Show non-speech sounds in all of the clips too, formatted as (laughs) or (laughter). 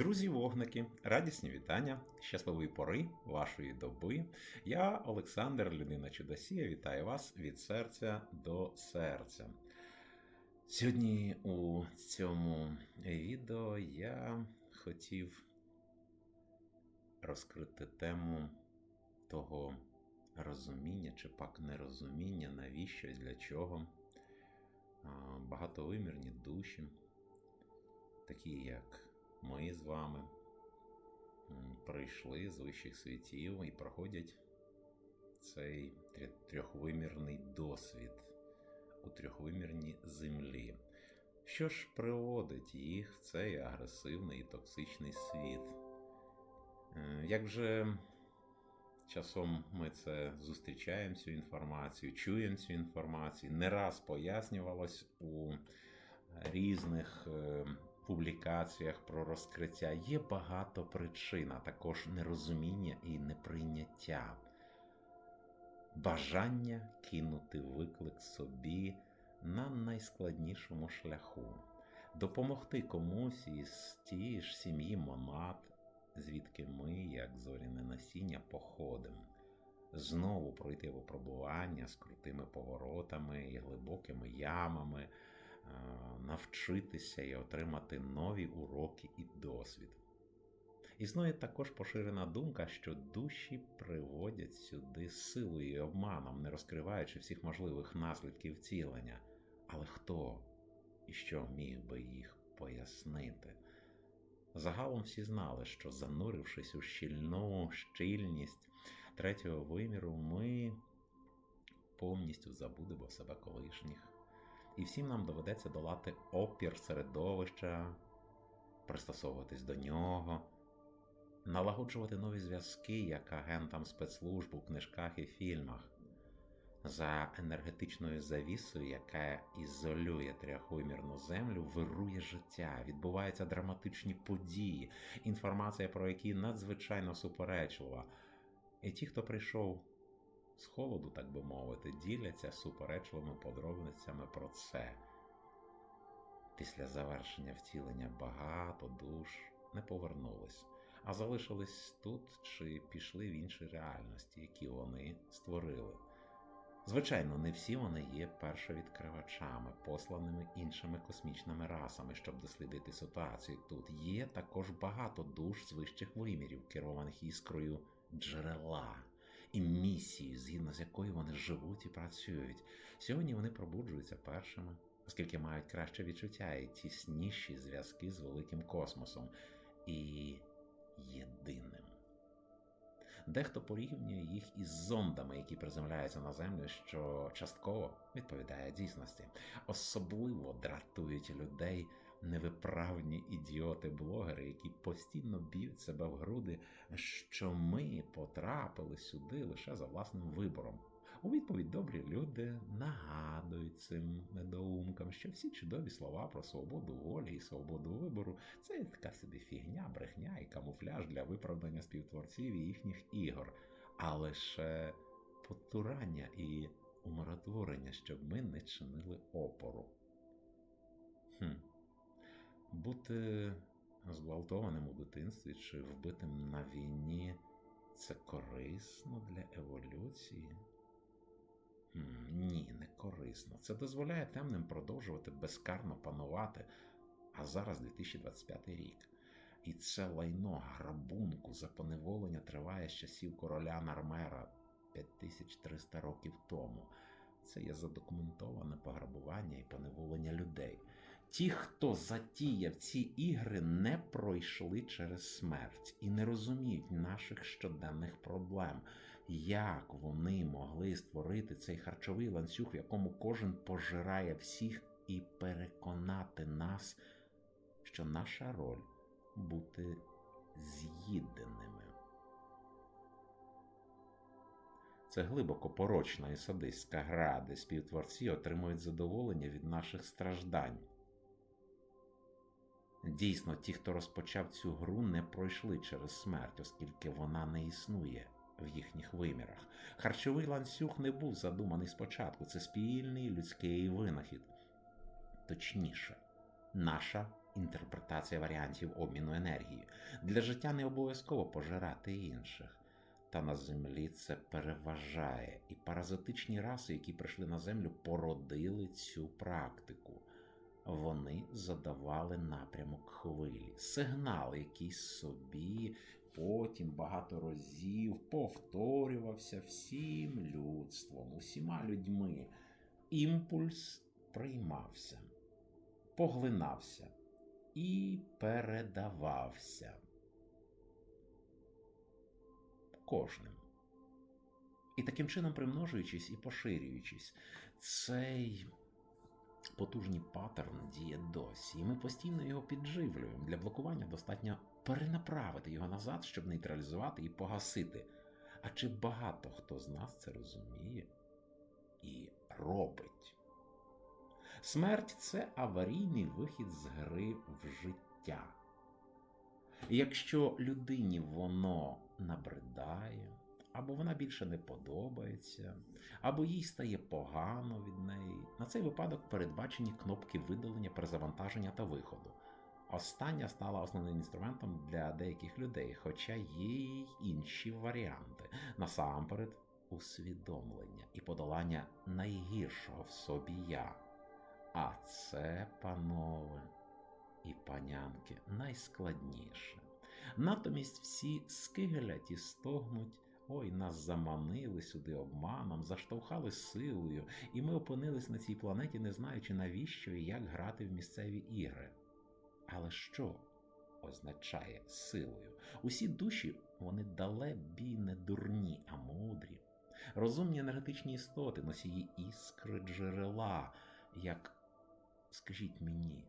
Друзі, вогники, радісні вітання, щасливої пори вашої доби. Я, Олександр, людина Чудосія, вітаю вас від серця до серця. Сьогодні у цьому відео я хотів розкрити тему того розуміння чи пак нерозуміння, навіщо для чого багатовимірні душі, такі як ми з вами прийшли з вищих світів і проходять цей трьохвимірний досвід у трьохвимірній землі. Що ж приводить їх в цей агресивний і токсичний світ? Е, Як вже часом ми це зустрічаємо цю інформацію, чуємо цю інформацію, не раз пояснювалось у різних е, публікаціях про розкриття. Є багато причин, а також нерозуміння і неприйняття, бажання кинути виклик собі на найскладнішому шляху, допомогти комусь із тієї ж сім'ї монад, звідки ми, як зоряне насіння, походимо. Знову пройти випробування з крутими поворотами і глибокими ямами, навчитися і отримати нові уроки і досвід. Існує також поширена думка, що душі приводять сюди силою і обманом, не розкриваючи всіх можливих наслідків втілення. Але хто і що міг би їх пояснити? Загалом всі знали, що занурившись у щільну щільність третього виміру, ми повністю забудемо себе колишніх. І всім нам доведеться долати опір середовища, пристосовуватись до нього, налагоджувати нові зв'язки як агентам спецслужб у книжках і фільмах. За енергетичною завісою, яка ізолює трьохвимірну землю, вирує життя, відбуваються драматичні події, інформація про які надзвичайно суперечлива. І ті, хто прийшов з холоду, так би мовити, діляться суперечливими подробницями про це. Після завершення втілення багато душ не повернулись, а залишились тут чи пішли в інші реальності, які вони створили. Звичайно, не всі вони є першовідкривачами, посланими іншими космічними расами, щоб дослідити ситуацію тут. Є також багато душ з вищих вимірів, керованих іскрою джерела і місією, згідно з якою вони живуть і працюють. Сьогодні вони пробуджуються першими, оскільки мають краще відчуття і тісніші зв'язки з великим космосом і єдиним. Дехто порівнює їх із зондами, які приземляються на землю, що частково відповідає дійсності. Особливо дратують людей невиправні ідіоти-блогери, які постійно б'ють себе в груди, що ми потрапили сюди лише за власним вибором. У відповідь добрі люди нагадують цим недоумкам, що всі чудові слова про свободу волі і свободу вибору це така собі фігня, брехня і камуфляж для виправдання співтворців і їхніх ігор, а лише потурання і умиротворення, щоб ми не чинили опору. Хм. Бути зґвалтованим у дитинстві чи вбитим на війні це корисно для еволюції. Ні, не корисно. Це дозволяє темним продовжувати безкарно панувати. А зараз 2025 рік. І це лайно грабунку за поневолення триває з часів короля Нармера 5300 років тому. Це є задокументоване пограбування і поневолення людей. Ті, хто затіяв ці ігри, не пройшли через смерть і не розуміють наших щоденних проблем. Як вони могли створити цей харчовий ланцюг, в якому кожен пожирає всіх, і переконати нас, що наша роль бути з'їденими. Це глибоко порочна і садистська гра, де співтворці отримують задоволення від наших страждань. Дійсно, ті, хто розпочав цю гру, не пройшли через смерть, оскільки вона не існує в їхніх вимірах. Харчовий ланцюг не був задуманий спочатку, це спільний людський винахід. Точніше, наша інтерпретація варіантів обміну енергії. Для життя не обов'язково пожирати інших. Та на землі це переважає, і паразитичні раси, які прийшли на землю, породили цю практику. Вони задавали напрямок хвилі, сигнал, який собі потім багато разів повторювався всім людством, усіма людьми. Імпульс приймався, поглинався і передавався кожним. І таким чином, примножуючись і поширюючись, цей потужний паттерн діє досі, і ми постійно його підживлюємо. Для блокування достатньо перенаправити його назад, щоб нейтралізувати і погасити. А чи багато хто з нас це розуміє і робить? Смерть це аварійний вихід з гри в життя. Якщо людині воно набридає, або вона більше не подобається, або їй стає погано від неї, на цей випадок передбачені кнопки видалення, перезавантаження та виходу. Остання стала основним інструментом для деяких людей, хоча є й інші варіанти. Насамперед, усвідомлення і подолання найгіршого в собі я. А це, панове і панянки, найскладніше. Натомість всі скиглять і стогнуть. Ой, нас заманили сюди обманом, заштовхали силою, і ми опинились на цій планеті, не знаючи навіщо і як грати в місцеві ігри. Але що означає силою? Усі душі вони далебі не дурні, а мудрі. Розумні енергетичні істоти, носії іскри джерела, як скажіть мені,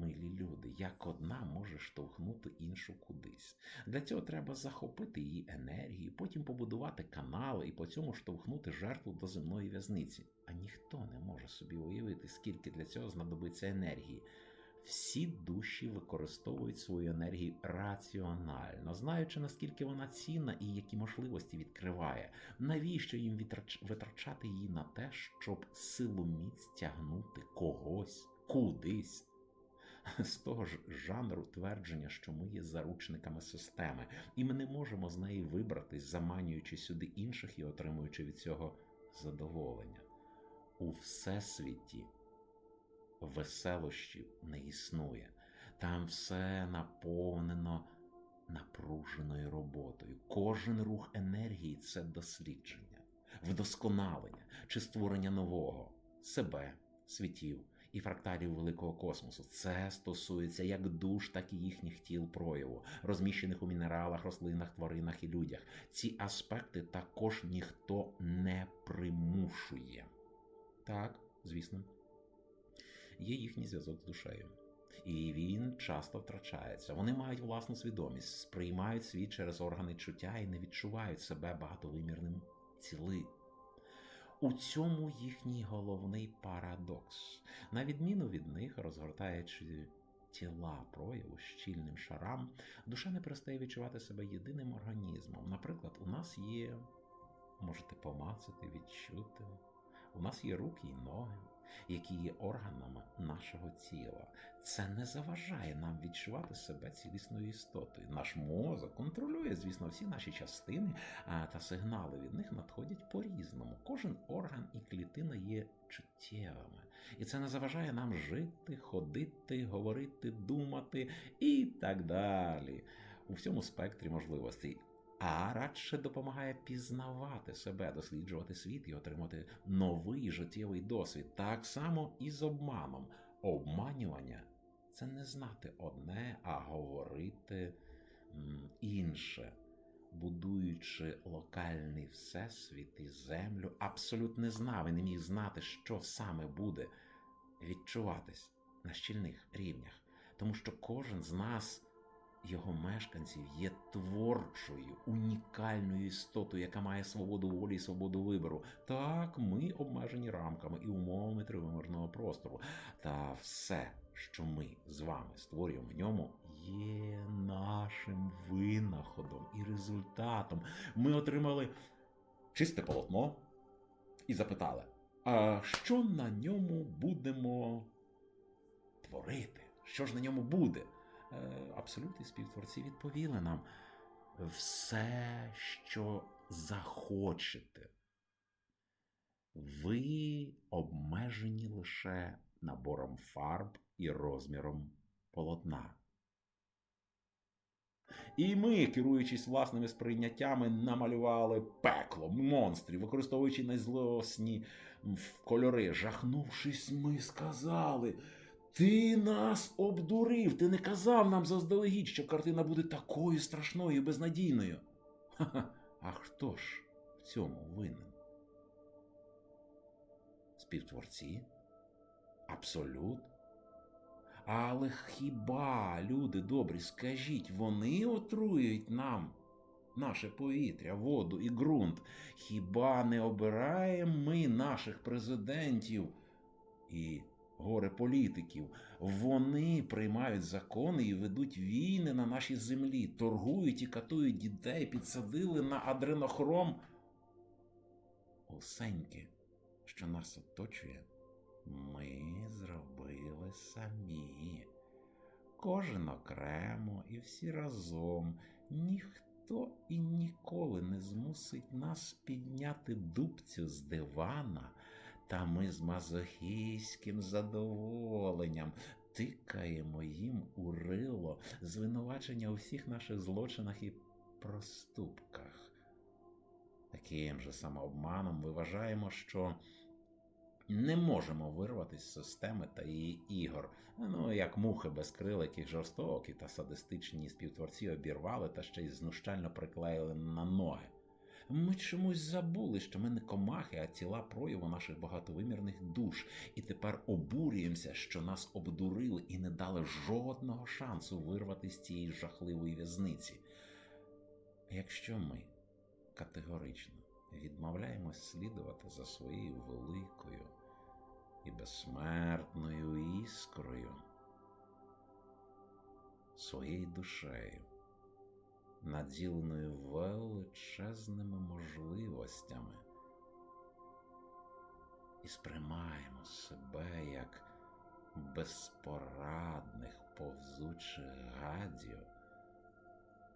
милі люди, як одна може штовхнути іншу кудись. Для цього треба захопити її енергію, потім побудувати канали і по цьому штовхнути жертву до земної в'язниці. А ніхто не може собі уявити, скільки для цього знадобиться енергії. Всі душі використовують свою енергію раціонально, знаючи наскільки вона цінна і які можливості відкриває. Навіщо їм витрач- витрачати її на те, щоб силоміць тягнути когось кудись? (laughs) З того ж жанру твердження, що ми є заручниками системи, і ми не можемо з неї вибратись, заманюючи сюди інших і отримуючи від цього задоволення. У всесвіті веселощів не існує. Там все наповнено напруженою роботою. Кожен рух енергії це дослідження, вдосконалення чи створення нового себе, світів і фракталів великого космосу. Це стосується як душ, так і їхніх тіл прояву, розміщених у мінералах, рослинах, тваринах і людях. Ці аспекти також ніхто не примушує. Так, звісно є їхній зв'язок з душею. І він часто втрачається. Вони мають власну свідомість, сприймають світ через органи чуття і не відчувають себе багатовимірним ціли. У цьому їхній головний парадокс. На відміну від них, розгортаючи тіла прояву щільним шарам, душа не перестає відчувати себе єдиним організмом. Наприклад, у нас є, можете помацати, відчути, у нас є руки і ноги які є органами нашого тіла. Це не заважає нам відчувати себе цілісною істотою. Наш мозок контролює, звісно, всі наші частини, та сигнали від них надходять по-різному. Кожен орган і клітина є чуттєвими. І це не заважає нам жити, ходити, говорити, думати і так далі. У всьому спектрі можливостей а радше допомагає пізнавати себе, досліджувати світ і отримати новий життєвий досвід. Так само і з обманом. Обманювання це не знати одне, а говорити інше. Будуючи локальний всесвіт і землю, абсолютно не знав і не міг знати, що саме буде відчуватись на щільних рівнях, тому що кожен з нас його мешканців є творчою, унікальною істотою, яка має свободу волі і свободу вибору. Так, ми обмежені рамками і умовами тривимірного простору. Та все, що ми з вами створюємо в ньому, є нашим винаходом і результатом. Ми отримали чисте полотно і запитали, а що на ньому будемо творити? Що ж на ньому буде? Е, Абсолют і співтворці відповіли нам все, що захочете. Ви обмежені лише набором фарб і розміром полотна. І ми, керуючись власними сприйняттями, намалювали пекло, монстрів, використовуючи найзлосні кольори. Жахнувшись, ми сказали. Ти нас обдурив, ти не казав нам заздалегідь, що картина буде такою страшною і безнадійною. Ха-ха, а хто ж в цьому винен? Співтворці? Абсолют? Але хіба, люди добрі, скажіть, вони отруюють нам наше повітря, воду і ґрунт? Хіба не обираємо ми наших президентів і горе політиків? Вони приймають закони і ведуть війни на нашій землі, торгують і катують дітей, підсадили на адренохром. Усеньке, що нас оточує, ми зробили самі. Кожен окремо і всі разом. Ніхто і ніколи не змусить нас підняти дубцю з дивана, та ми з мазохійським задоволенням тикаємо їм у рило звинувачення у всіх наших злочинах і проступках. Таким же самообманом ми вважаємо, що не можемо вирватися з системи та її ігор. Ну, як мухи без крил, яких жорстокі та садистичні співтворці обірвали та ще й знущально приклеїли на ноги. Ми чомусь забули, що ми не комахи, а тіла прояву наших багатовимірних душ, і тепер обурюємося, що нас обдурили і не дали жодного шансу вирвати з цієї жахливої в'язниці. Якщо ми категорично відмовляємось слідувати за своєю великою і безсмертною іскрою, своєю душею, наділеною величезними можливостями, і сприймаємо себе як безпорадних повзучих гадів.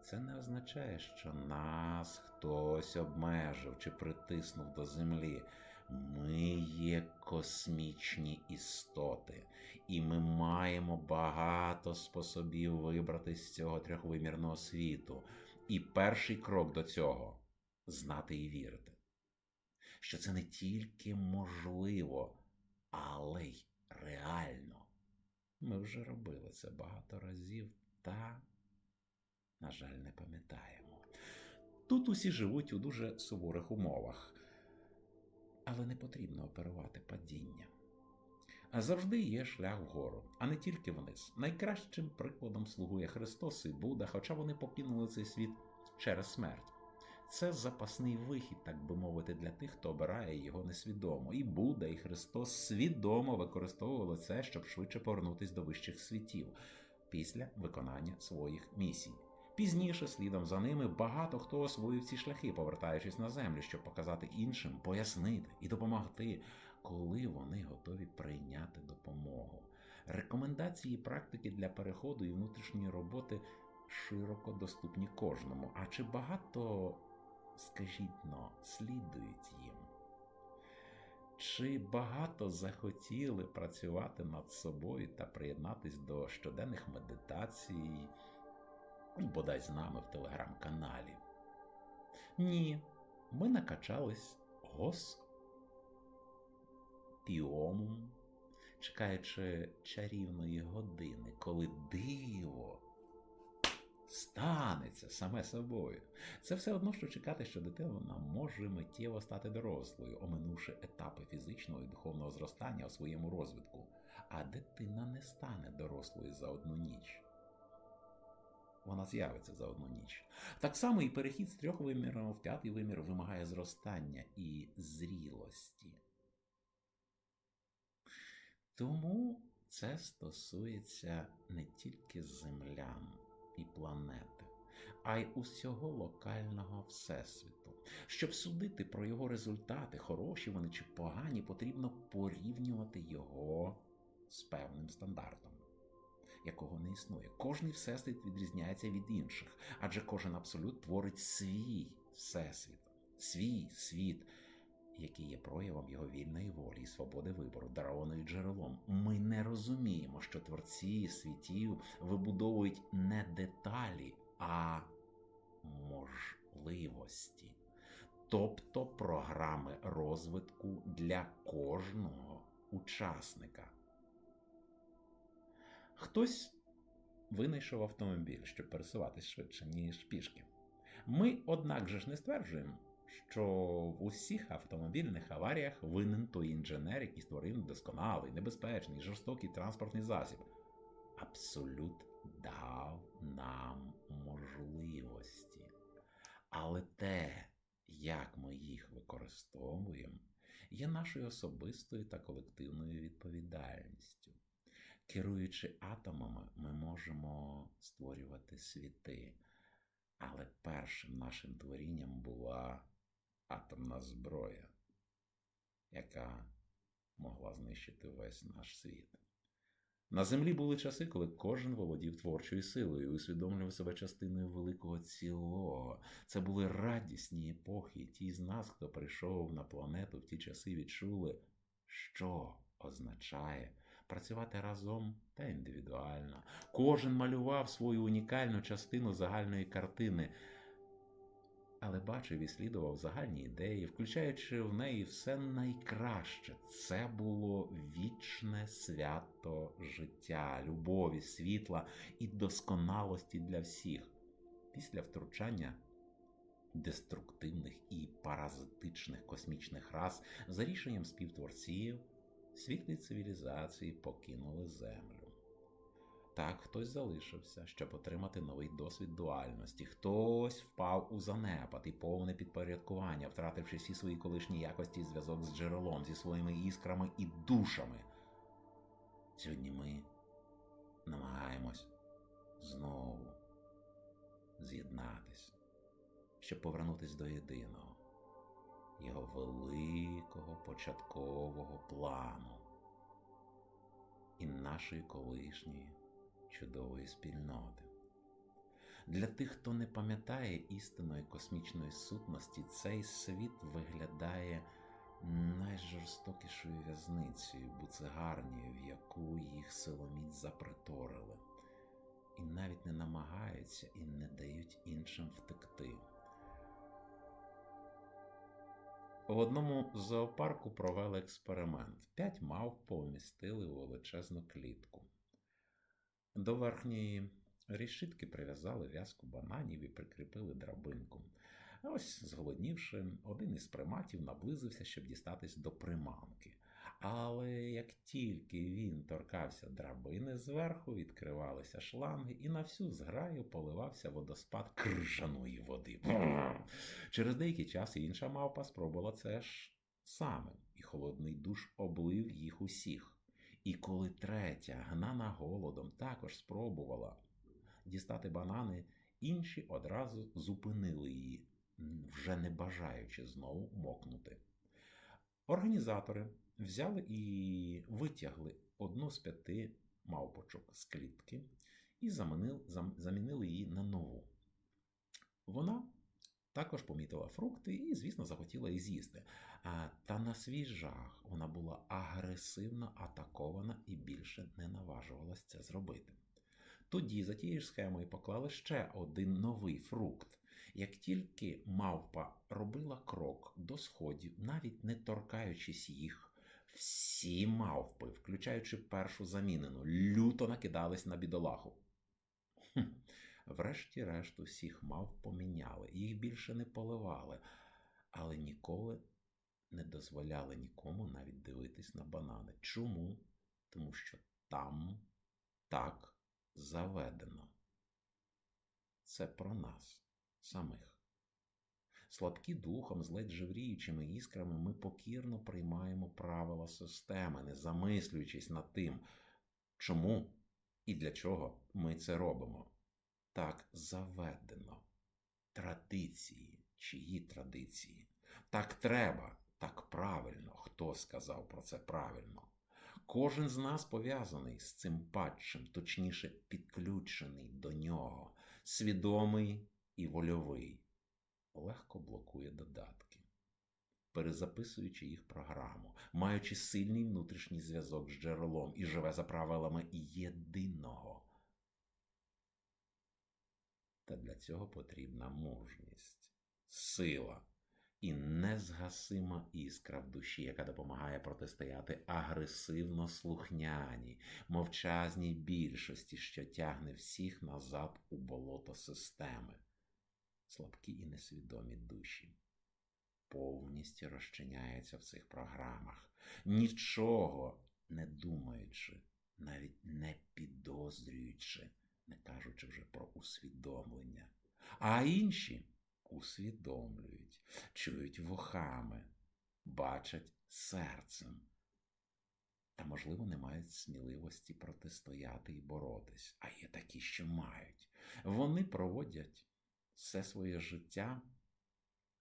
Це не означає, що нас хтось обмежив чи притиснув до землі. Ми є космічні істоти, і ми маємо багато способів вибрати з цього трьохвимірного світу. І перший крок до цього знати і вірити, що це не тільки можливо, але й реально. Ми вже робили це багато разів та на жаль, не пам'ятаємо. Тут усі живуть у дуже суворих умовах, але не потрібно оперувати падіння. А завжди є шлях вгору, а не тільки вниз. Найкращим прикладом слугує Христос і Будда, хоча вони покинули цей світ через смерть. Це запасний вихід, так би мовити, для тих, хто обирає його несвідомо. І Будда, і Христос свідомо використовували це, щоб швидше повернутися до вищих світів після виконання своїх місій. Пізніше, слідом за ними, багато хто освоїв ці шляхи, повертаючись на землю, щоб показати іншим, пояснити і допомогти, коли вони готові прийняти допомогу. Рекомендації і практики для переходу і внутрішньої роботи широко доступні кожному. А чи багато, скажіть но, слідують їм? Чи багато захотіли працювати над собою та приєднатись до щоденних медитацій? Бодай з нами в телеграм-каналі. Ні, ми накачались госпіомом, чекаючи чарівної години, коли диво станеться саме собою. Це все одно, що чекати, що дитина може миттєво стати дорослою, оминувши етапи фізичного і духовного зростання у своєму розвитку. А дитина не стане дорослою за одну ніч вона з'явиться за одну ніч. Так само і перехід з трьох вимірів в п'ятий вимір вимагає зростання і зрілості. Тому це стосується не тільки землян і планети, а й усього локального всесвіту. Щоб судити про його результати, хороші вони чи погані, потрібно порівнювати його з певним стандартом. Якого не існує. Кожний всесвіт відрізняється від інших, адже кожен абсолют творить свій всесвіт, свій світ, який є проявом його вільної волі і свободи вибору, дарованою джерелом. Ми не розуміємо, що творці світів вибудовують не деталі, а можливості, тобто програми розвитку для кожного учасника. Хтось винайшов автомобіль, щоб пересуватись швидше, ніж пішки. Ми, однак же ж не стверджуємо, що в усіх автомобільних аваріях винен той інженер, який створив недосконалий, небезпечний, жорстокий транспортний засіб. Абсолют дав нам можливості. Але те, як ми їх використовуємо, є нашою особистою та колективною відповідальністю. Керуючи атомами, ми можемо створювати світи. Але першим нашим творінням була атомна зброя, яка могла знищити весь наш світ. На землі були часи, коли кожен володів творчою силою і усвідомлював себе частиною великого цілого. Це були радісні епохи, і ті з нас, хто прийшов на планету в ті часи, відчули, що означає працювати разом та індивідуально. Кожен малював свою унікальну частину загальної картини, але бачив і слідував загальні ідеї, включаючи в неї все найкраще. Це було вічне свято життя, любові, світла і досконалості для всіх. Після втручання деструктивних і паразитичних космічних рас за рішенням співтворців світлі цивілізації покинули землю. Так, хтось залишився, щоб отримати новий досвід дуальності, хтось впав у занепад і повне підпорядкування, втративши всі свої колишні якості і зв'язок з джерелом, зі своїми іскрами і душами. Сьогодні ми намагаємось знову з'єднатись, щоб повернутися до єдиного, його великого початкового плану і нашої колишньої чудової спільноти. Для тих, хто не пам'ятає істинної космічної сутності, цей світ виглядає найжорстокішою в'язницею, буцегарнею, в яку їх силоміць заприторили, і навіть не намагаються і не дають іншим втекти. В одному зоопарку провели експеримент. П'ять мавп помістили у величезну клітку. До верхньої рішитки прив'язали в'язку бананів і прикріпили драбинку. Ось, зголоднівши, один із приматів наблизився, щоб дістатись до приманки. Але як тільки він торкався драбини, зверху відкривалися шланги, і на всю зграю поливався водоспад крижаної води. Через деякий час інша мавпа спробувала це ж саме, і холодний душ облив їх усіх. І коли третя, гнана голодом, також спробувала дістати банани, інші одразу зупинили її, вже не бажаючи знову мокнути. Організатори взяли і витягли одну з п'яти мавпочок з клітки і замінили її на нову. Вона також помітила фрукти і, звісно, захотіла її з'їсти. Та на свій жах вона була агресивно атакована і більше не наважувалася це зробити. Тоді за тією ж схемою поклали ще один новий фрукт. Як тільки мавпа робила крок до сходів, навіть не торкаючись їх, всі мавпи, включаючи першу замінену, люто накидались на бідолаху. Врешті-решт усіх мав поміняли, їх більше не поливали, але ніколи не дозволяли нікому навіть дивитись на банани. Чому? Тому що там так заведено. Це про нас самих. Слабкі духом, з ледь живріючими іскрами, ми покірно приймаємо правила системи, не замислюючись над тим, чому і для чого ми це робимо. Так заведено. Традиції, чиї традиції? Так треба, так правильно. Хто сказав про це правильно? Кожен з нас пов'язаний з цим патчем, точніше, підключений до нього, свідомий і вольовий, легко блокує додатки, перезаписуючи їх програму, маючи сильний внутрішній зв'язок з джерелом і живе за правилами єдиного. Та для цього потрібна мужність, сила і незгасима іскра в душі, яка допомагає протистояти агресивно слухняній, мовчазній більшості, що тягне всіх назад у болото системи, слабкі і несвідомі душі. Повністю розчиняються в цих програмах, нічого не думаючи, навіть не підозрюючи, не кажучи вже про усвідомлення. А інші усвідомлюють, чують вухами, бачать серцем. Та, можливо, не мають сміливості протистояти і боротись, а є такі, що мають. Вони проводять все своє життя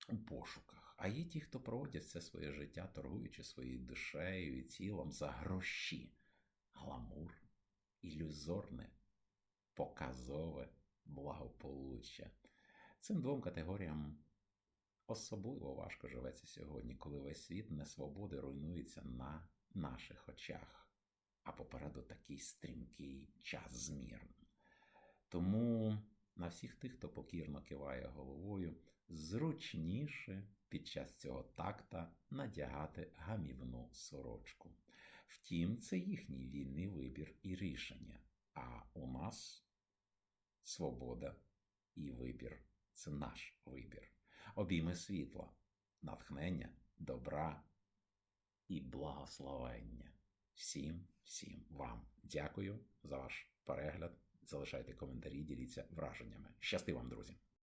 у пошуках, а є ті, хто проводять все своє життя, торгуючи своєю душею і тілом за гроші, гламур, ілюзорне, показове благополуччя. Цим двом категоріям особливо важко живеться сьогодні, коли весь світ несвободи руйнується на наших очах, а попереду такий стрімкий час змір. Тому на всіх тих, хто покірно киває головою, зручніше під час цього такта надягати гамівну сорочку. Втім, це їхній вільний вибір і рішення. А у нас свобода і вибір це наш вибір. Обійми світла, натхнення, добра і благословення. Всім, всім вам дякую за ваш перегляд. Залишайте коментарі, діліться враженнями. Щасти вам, друзі!